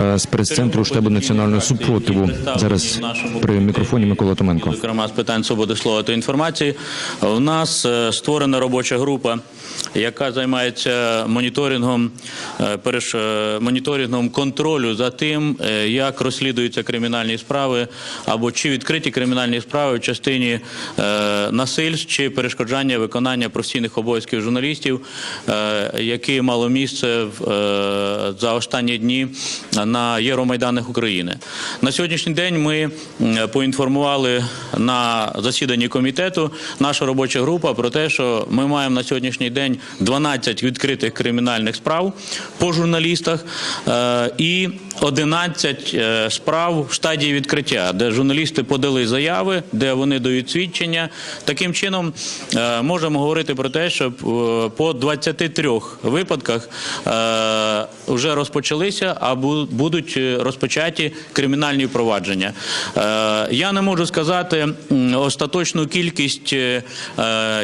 е, з прес-центру штабу національного супротиву. Зараз при мікрофоні Микола Томенко. Зокрема, з питань свободи слова та інформації. У нас е, створена робоча група, яка займається моніторингом, е, моніторингом контролю за тим, як розслідуються кримінальні справи або чи відкриті кримінальні справи в частині насильств чи перешкоджання виконання професійних обов'язків журналістів, які мало місце за останні дні на Євромайданах України. На сьогоднішній день ми поінформували на засіданні комітету наша робоча група про те, що ми маємо на сьогоднішній день 12 відкритих кримінальних справ по журналістах е, і 11 е, справ в стадії відкриття, де журналісти подали заяви, де вони дають свідчення. Таким чином е, можемо говорити про те, що по 23 випадках вже розпочалися, а бу- будуть е, розпочаті кримінальні провадження. Е, Я не можу сказати остаточну кількість, е,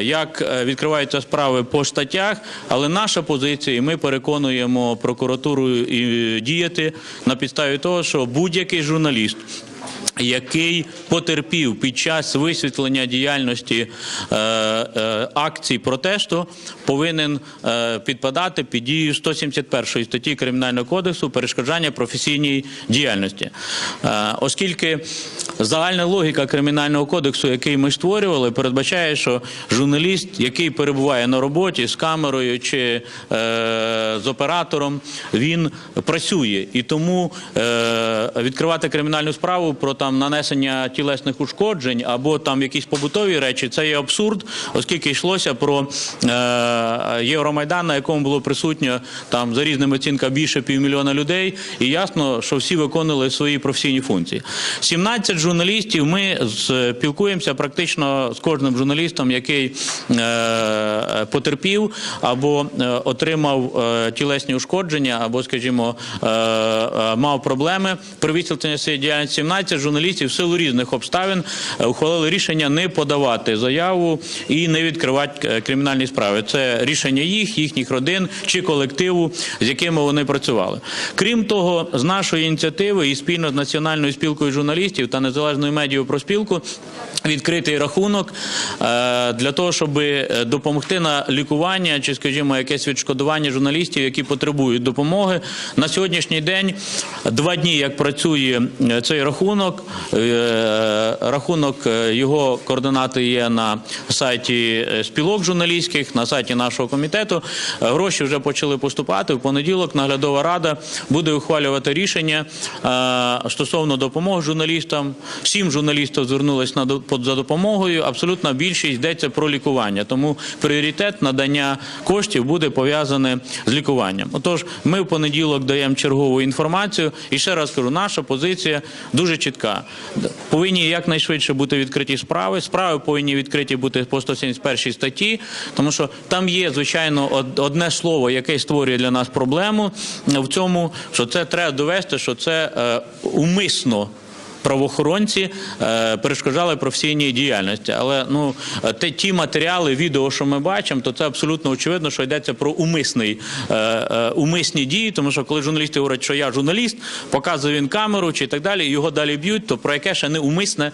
як відкриваються справи по статтях, але наша позиція, і ми переконуємо прокуратуру діяти на підставі того, що будь-який журналіст. Який потерпів під час висвітлення діяльності е, е, акцій протесту, повинен е, підпадати під дію 171 статті Кримінального кодексу перешкоджання професійній діяльності. Е, оскільки загальна логіка Кримінального кодексу, який ми створювали, передбачає, що журналіст, який перебуває на роботі з камерою чи е, з оператором, він працює і тому е, відкривати кримінальну справу про там нанесення тілесних ушкоджень або там якісь побутові речі, це є абсурд, оскільки йшлося про е, Євромайдан, на якому було присутньо там за різними оцінками більше півмільйона людей, і ясно, що всі виконували свої професійні функції. 17 журналістів. Ми спілкуємося практично з кожним журналістом, який е, потерпів або е, отримав е, тілесні ушкодження, або, скажімо, е, е, мав проблеми при висвітленні своєї діяльності. 17 журналістів в силу різних обставин е, ухвалили рішення не подавати заяву і не відкривати е, кримінальні справи. Це рішення їх, їхніх родин чи колективу, з якими вони працювали. Крім того, з нашої ініціативи і спільно з національною спілкою журналістів та незалежною медією про спілку відкритий рахунок е, для того, щоб допомогти на лікування чи, скажімо, якесь відшкодування журналістів, які потребують допомоги. На сьогоднішній день два дні, як працює цей рахунок. Е, Рахунок е, його координати є на сайті е, спілок журналістських, на сайті нашого комітету. Е, Гроші вже почали поступати. В понеділок наглядова рада буде ухвалювати рішення е, стосовно допомоги журналістам. Сім журналістів звернулись на за допомогою. Абсолютна більшість йдеться про лікування. Тому пріоритет надання коштів буде пов'язане з лікуванням. Отож, ми в понеділок даємо чергову інформацію. І ще раз кажу, наша позиція дуже чітка. Повинні якнайшвидше бути відкриті справи. Справи повинні відкриті бути по 171 статті, тому що там є звичайно од- одне слово, яке створює для нас проблему в цьому, що це треба довести, що це е, умисно. Правоохоронці е, перешкоджали професійній діяльності, але ну те, ті матеріали, відео, що ми бачимо, то це абсолютно очевидно, що йдеться про умисний е, е, умисні дії. Тому що коли журналісти говорять, що я журналіст, показує він камеру чи так далі, його далі б'ють, то про яке ще не умисне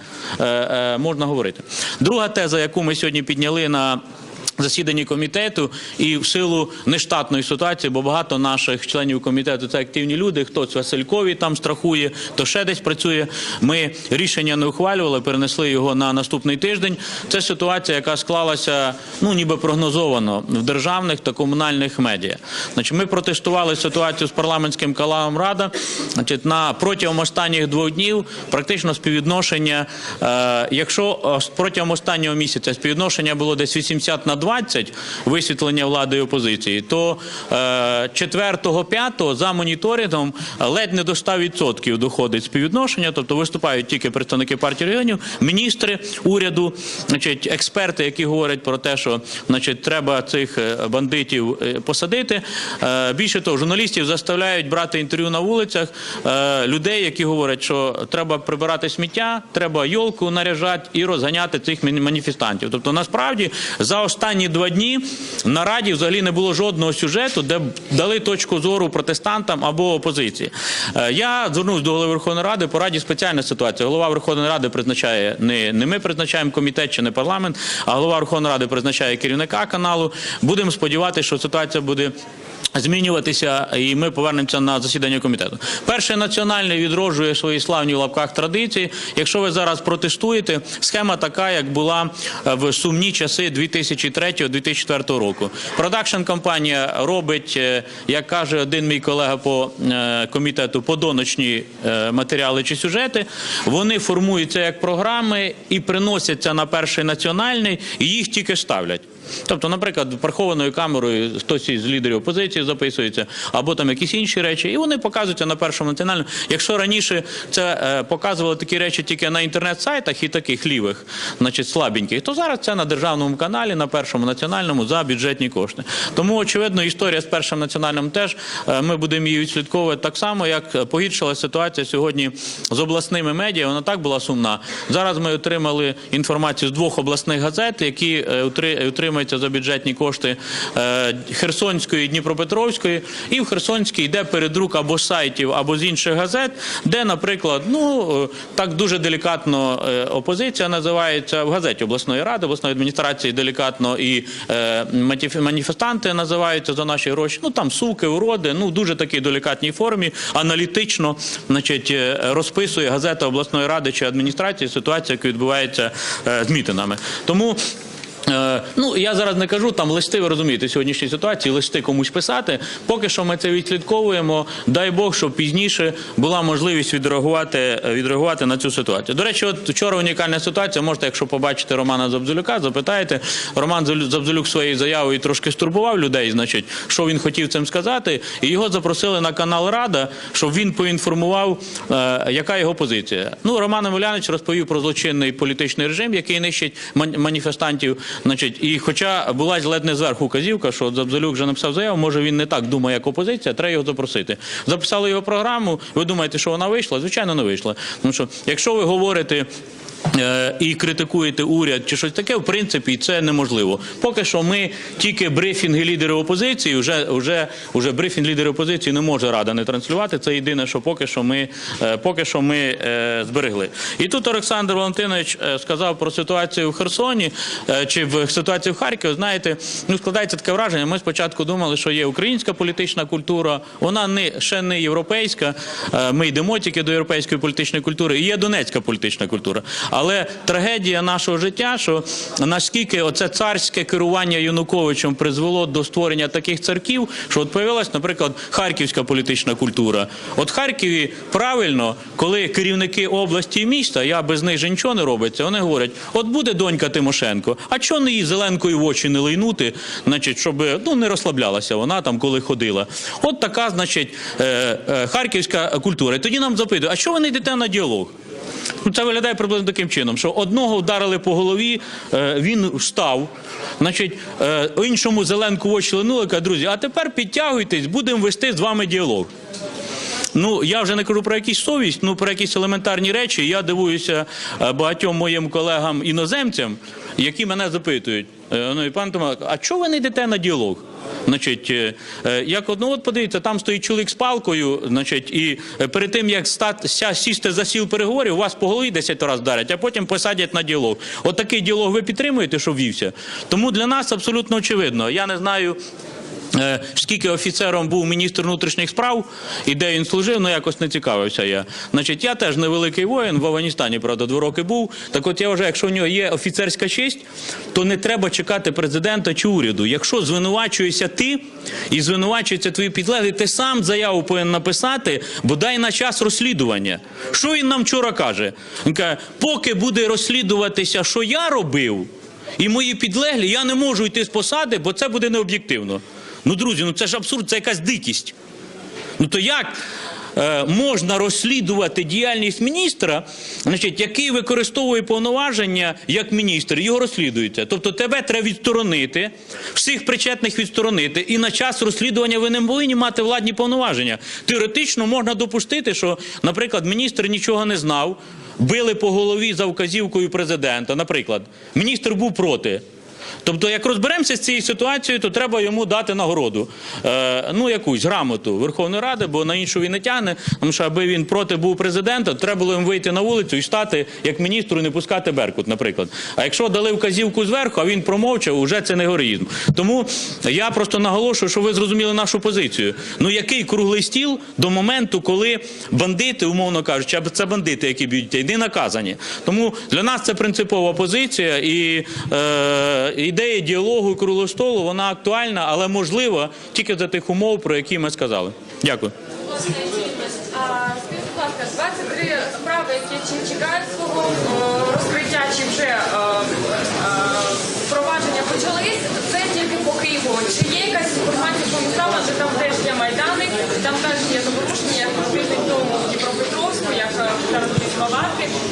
можна говорити. Друга теза, яку ми сьогодні підняли на засіданні комітету і в силу нештатної ситуації, бо багато наших членів комітету це активні люди. Хтось Василькові там страхує, то ще десь працює. Ми рішення не ухвалювали, перенесли його на наступний тиждень. Це ситуація, яка склалася, ну ніби прогнозовано в державних та комунальних медіа. Значить, ми протестували ситуацію з парламентським каналом Рада. Значить, на протягом останніх двох днів практично співвідношення, е, якщо е, протягом останнього місяця співвідношення було десь 80 на 20 висвітлення влади і опозиції, то е, 4-5 за моніторингом ледь не до 100% доходить співвідношення, тобто виступають тільки представники партії регіонів, міністри уряду, значить, експерти, які говорять про те, що значить, треба цих е, бандитів е, посадити. Е, Більше того, журналістів заставляють брати інтерв'ю на вулицях е, людей, які говорять, що треба прибирати сміття, треба йолку наряжати і розганяти цих маніфестантів. Тобто, насправді за останні останні два дні на раді взагалі не було жодного сюжету, де б дали точку зору протестантам або опозиції. Е, Я звернувся до голови Верховної Ради по раді спеціальна ситуація. Голова Верховної Ради призначає не, не ми призначаємо комітет чи не парламент, а голова Верховної Ради призначає керівника каналу. Будемо сподіватися, що ситуація буде. Змінюватися, і ми повернемося на засідання комітету. Перший національний відроджує свої славні в лапках традиції. Якщо ви зараз протестуєте, схема така, як була е, в сумні часи 2003-2004 року. Продакшн компанія робить, е, як каже один мій колега по е, комітету, подоночні е, матеріали чи сюжети. Вони формуються як програми і приносяться на перший національний, і їх тільки ставлять. Тобто, наприклад, прихованою камерою хтось із лідерів опозиції записується, або там якісь інші речі, і вони показуються на першому національному. Якщо раніше це е, показували такі речі тільки на інтернет-сайтах і таких лівих, значить слабеньких, то зараз це на державному каналі, на першому національному за бюджетні кошти. Тому очевидно, історія з першим національним теж е, ми будемо її відслідковувати так само, як погіршила ситуація сьогодні з обласними медіа. Вона так була сумна. Зараз ми отримали інформацію з двох обласних газет, які е, утри- утримуються за бюджетні кошти е, Херсонської і Дніпропетровської. І в Херсонській йде передрук або з сайтів, або з інших газет, де, наприклад, ну е, так дуже делікатно е, опозиція називається в газеті обласної ради, обласної адміністрації делікатно і маніфестанти називаються за наші гроші. Ну там суки, уроди, ну дуже такій делікатній формі, аналітично, значить, розписує газета обласної ради чи адміністрації ситуацію, яка відбувається з мітинами. Тому. Е, Ну, я зараз не кажу там листи, ви розумієте, сьогоднішній ситуації, листи комусь писати. Поки що ми це відслідковуємо. Дай Бог, щоб пізніше була можливість відреагувати, е, відреагувати на цю ситуацію. До речі, от вчора унікальна ситуація. Можете, якщо побачите Романа Забзулюка, запитаєте. Роман Забзулюк своєю заявою трошки стурбував людей, значить, що він хотів цим сказати, і його запросили на канал Рада, щоб він поінформував, е, яка його позиція. Ну, Роман Емельянович розповів про злочинний політичний режим, який нищить ман- маніфестантів. Значить, і хоча була ледь не зверху казівка, що Забзалюк вже написав заяву, може він не так думає, як опозиція, треба його запросити. Записали його програму. Ви думаєте, що вона вийшла? Звичайно, не вийшла. Тому що якщо ви говорите. Е, І критикуєте уряд чи щось таке, в принципі, це неможливо. Поки що ми тільки брифінги лідерів опозиції, вже, вже, вже брифінг лідерів опозиції не може рада не транслювати. Це єдине, що поки що ми, е, поки що ми е, зберегли. І тут Олександр Валентинович сказав про ситуацію в Херсоні чи в ситуацію в Харкові. Знаєте, ну складається таке враження. Ми спочатку думали, що є українська політична культура, вона не ще не європейська. Ми йдемо тільки до європейської політичної культури. І є донецька політична культура. Але трагедія нашого життя, що наскільки оце царське керування Януковичем призвело до створення таких царків, що от появилась, наприклад, харківська політична культура. От Харкові правильно, коли керівники області і міста, я без них же нічого не робиться, вони говорять: от буде донька Тимошенко, а чого не їй зеленкою в очі не лийнути, значить, щоб ну не розслаблялася вона там, коли ходила. От така, значить, е, е, харківська культура. І тоді нам запитують, а чого ви не йдете на діалог? Ну, Це виглядає приблизно таким чином, що одного вдарили по голові, е, він встав, значить, е, іншому зеленку в очі линули, друзі, а тепер підтягуйтесь, будемо вести з вами діалог. Ну, я вже не кажу про якісь совість, ну про якісь елементарні речі. Я дивуюся е, багатьом моїм колегам іноземцям, які мене запитують. Ну і пан Тома, а чого ви не йдете на діалог? Значить, е, е, як одного от подивіться, там стоїть чоловік з палкою, значить, і е, перед тим як стати сісти за сіл переговорів, вас по голові 10 разів вдарять, а потім посадять на діалог. От такий діалог ви підтримуєте, що вівся. Тому для нас абсолютно очевидно. Я не знаю. Е, Скільки офіцером був міністр внутрішніх справ і де він служив, ну якось не цікавився я. Значить, я теж невеликий воїн в Афганістані, правда, два роки був. Так от я вважаю, якщо в нього є офіцерська честь, то не треба чекати президента чи уряду. Якщо звинувачуєшся ти і звинувачується твої підлеглі, ти сам заяву повинен написати, бодай на час розслідування. Що він нам вчора каже? Він каже, поки буде розслідуватися, що я робив. І мої підлеглі, я не можу йти з посади, бо це буде необ'єктивно. Ну, друзі, ну це ж абсурд, це якась дикість. Ну то як е, можна розслідувати діяльність міністра, значить, який використовує повноваження як міністр, його розслідується. Тобто тебе треба відсторонити, всіх причетних відсторонити, і на час розслідування ви не повинні мати владні повноваження. Теоретично можна допустити, що, наприклад, міністр нічого не знав, били по голові за вказівкою президента. Наприклад, міністр був проти. Тобто, як розберемося з цією ситуацією, то треба йому дати нагороду. Е, ну, якусь грамоту Верховної Ради, бо на іншу він не тягне. Тому що аби він проти був президента, треба було йому вийти на вулицю і стати як міністру і не пускати Беркут, наприклад. А якщо дали вказівку зверху, а він промовчав, уже це не героїзм. Тому я просто наголошую, що ви зрозуміли нашу позицію. Ну який круглий стіл до моменту, коли бандити, умовно кажучи, а це бандити, які б'ють не наказані. Тому для нас це принципова позиція, і е, ідея діалогу і вона актуальна, але можлива тільки за тих умов, про які ми сказали. Дякую. Скажіть, будь ласка, 23 справи, які чи чекають свого е, розкриття, чи вже е, е, почались, це тільки по. Чи є якась інформація по містам, там теж є майдани, там теж є заворушення, як тому Дніпропетровську, як е, зараз в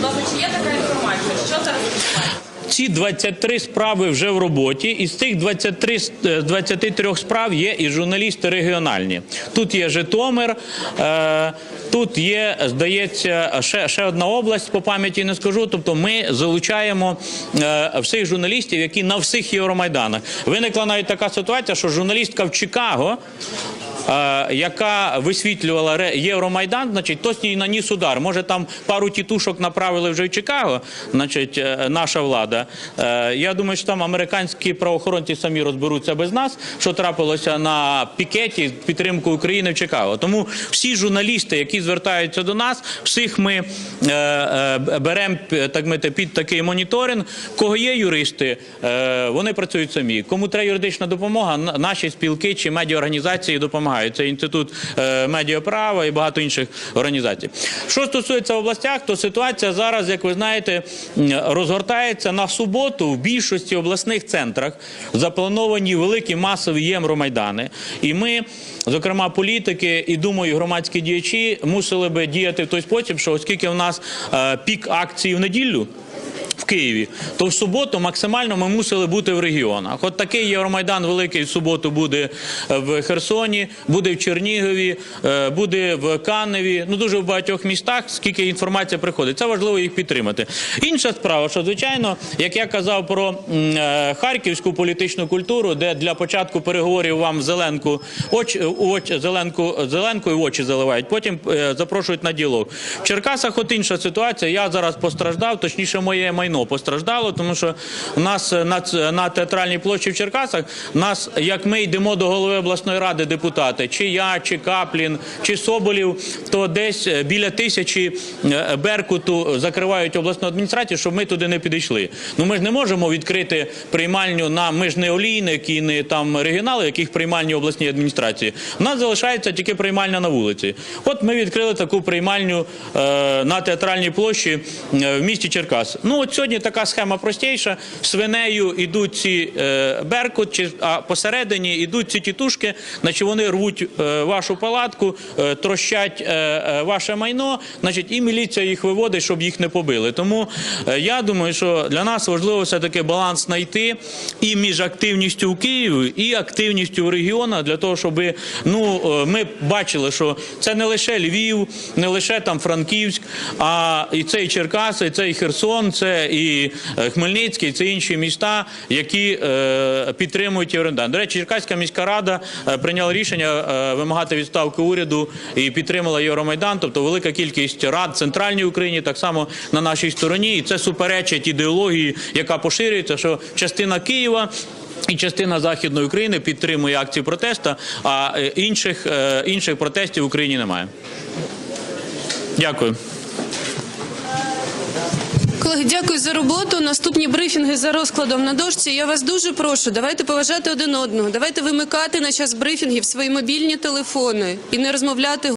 Власне, чи є така інформація? Що зараз? Ці 23 справи вже в роботі, і з цих 23, с- е, 23 справ є і журналісти регіональні. Тут є Житомир, е, тут є, здається, ще, ще одна область по пам'яті не скажу. Тобто ми залучаємо е, всіх журналістів, які на всіх Євромайданах. Виникла навіть така ситуація, що журналістка в Чикаго. Е, Яка висвітлювала Євромайдан, значить, хтось їй наніс удар. Може, там пару тітушок направили вже в Чикаго, значить, е, наша влада. Е, Я думаю, що там американські правоохоронці самі розберуться без нас, що трапилося на пікеті з підтримкою України в Чикаго. Тому всі журналісти, які звертаються до нас, всіх ми беремо так мити, під такий моніторинг. Кого є юристи, вони працюють самі. Кому треба юридична допомога, на- наші спілки чи медіаорганізації допомагають. Це інститут е, медіаправа і багато інших організацій. Що стосується областях, то ситуація зараз, як ви знаєте, розгортається на суботу в більшості обласних центрах. Заплановані великі масові євромайдани. І ми, зокрема, політики і думаю, громадські діячі мусили би діяти в той спосіб, що оскільки в нас е, пік акції в неділю. В Києві, то в суботу максимально ми мусили бути в регіонах. От такий Євромайдан великий в суботу буде е, в Херсоні, буде в Чернігові, е, буде в Каневі. Ну дуже в багатьох містах, скільки інформація приходить. Це важливо їх підтримати. Інша справа, що звичайно, як я казав про е, харківську політичну культуру, де для початку переговорів вам зеленку очі, очі зеленку зеленкою в очі заливають, потім запрошують на діалог. В Черкасах от інша ситуація. Я зараз постраждав, точніше, моє майно постраждало, тому що у нас е, на, на театральній площі в Черкасах нас, як ми йдемо до голови обласної ради депутати, чи я, чи Каплін, чи Соболів, то десь е, біля тисячі е, Беркуту закривають обласну адміністрацію, щоб ми туди не підійшли. Ну ми ж не можемо відкрити приймальню на ми ж не олійник і не там регіонали, яких приймальні обласній адміністрації. У нас залишається тільки приймальня на вулиці. От ми відкрили таку приймальню е, на театральній площі е, в місті Черкас. Ну от сьогодні така схема простіша. Свинею ідуть ці е, беркут, а посередині ідуть ці тітушки, значить вони рвуть е, вашу палатку, е, трощать е, ваше майно, значить, і міліція їх виводить, щоб їх не побили. Тому я думаю, що для нас важливо все таки баланс знайти і між активністю в Києві, і активністю в регіонах для того, щоб ну ми бачили, що це не лише Львів, не лише там Франківськ, а і це і Черкаси, і це і Херсон, це і е, Хмельницький, це інші міста, які е, підтримують Євродан. До речі, Черкаська міська рада е, прийняла рішення вимагати відставки уряду і підтримала Євромайдан. Тобто велика кількість рад центральній Україні так само на нашій стороні, і це суперечить ідеології, яка поширюється, що частина Києва. І частина західної України підтримує акції протесту, а інших, інших протестів в Україні немає. Дякую. Колеги, дякую за роботу. Наступні брифінги за розкладом на дошці. Я вас дуже прошу. Давайте поважати один одного. Давайте вимикати на час брифінгів свої мобільні телефони і не розмовляти